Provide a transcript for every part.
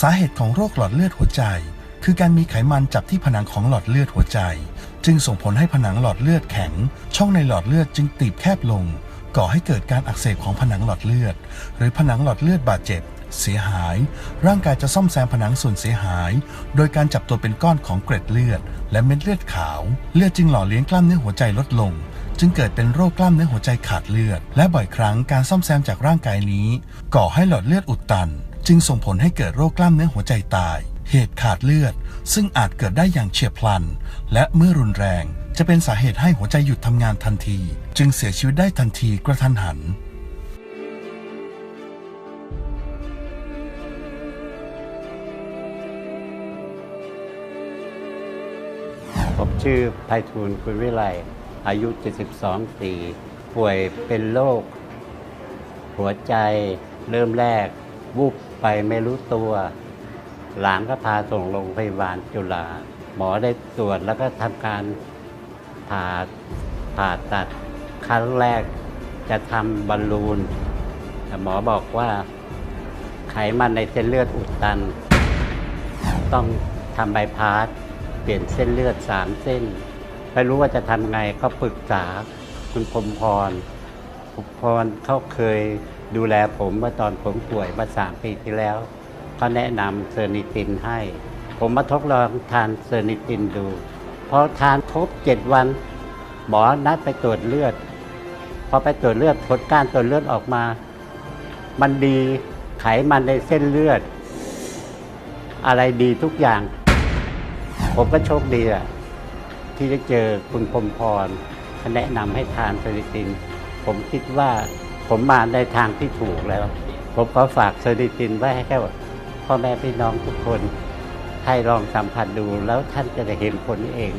สาเหตุของโรคหลอดเลือดหัวใจ คือการมีไขมันจับที่ผนังของหลอดเลือดหัวใจ จึงส่งผลให้ผนังหลอดเลือดแข็ง ช่องในหลอดเลือดจึงตีบแคบลง ก่อให้เกิดการอักเสบของผนังหลอดเลือด หรือผนังหลอดเลือดบาดเจ็บ เสียหาย ร่างกายจะซ่อมแซมผนังส่วนเสียหาย โดยการจับตัวเป็นก้อนของเกร็ดเลือด และเม็ดเลือดขาว เลือดจึงหล่อเลี้ยงกล้ามเนื้อหัวใจลดลงจึงเกิดเป็นโรคกล้ามเนื้อหัวใจขาดเลือด และบ่อยครั้งการซ่อมแซมจากร่างกายนี้ ก่อให้หลอดเลือดอุดตัน จึงส่งผลให้เกิดโรคกล้ามเนื้อหัวใจตาย เหตุขาดเลือด ซึ่งอาจเกิดได้อย่างเฉียบพลัน และเมื่อรุนแรง จะเป็นสาเหตุให้หัวใจหยุดทำงานทันที จึงเสียชีวิตได้ทันทีกระทันหันผมชื่อไพฑูรย์คุณวิไล อายุ 72 ปี ป่วยเป็นโรคหัวใจเริ่มแรก วูบ ไปไม่รู้ตัว หลานก็พาส่งโรงพยาบาลจุฬาหมอได้ตรวจแล้วก็ทำการผ่าผ่าตัดครั้งแรกจะทำบอลลูนแต่หมอบอกว่าไขมันในเส้นเลือดอุดตัน ต้องทำใบายพาสเปลี่ยนเส้นเลือดสามเส้น ไม่รู้ว่าจะทำไงก็ปรึกษาคุณพรมพรคุณพรเขาเคย ดูแลผมเมื่อตอนผมป่วยมาสามปีที่แล้วเขาแนะนำเซอร์นิตินให้ ผมมาทดลองทานเซอร์นิตินดูพอทานครบเจ็ดวันหมอนัดไปตรวจเลือด พอไปตรวจเลือดผลการตรวจเลือดออกมา มันดีไขมันในเส้นเลือด อะไรดีทุกอย่าง ผมก็โชคดีอะที่ได้เจอคุณพรมพรเขาแนะนำให้ทานเซริติน ผมคิดว่า ผมมาในทางที่ถูกแล้ว ผมก็ฝากเซริตินไว้ให้แค่พ่อแม่พี่น้องทุกคน ให้ลองสัมผัสดูแล้วท่านจะได้เห็นผลเอง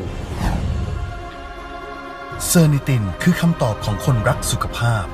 เซอร์นิตินคือคำตอบของคนรักสุขภาพ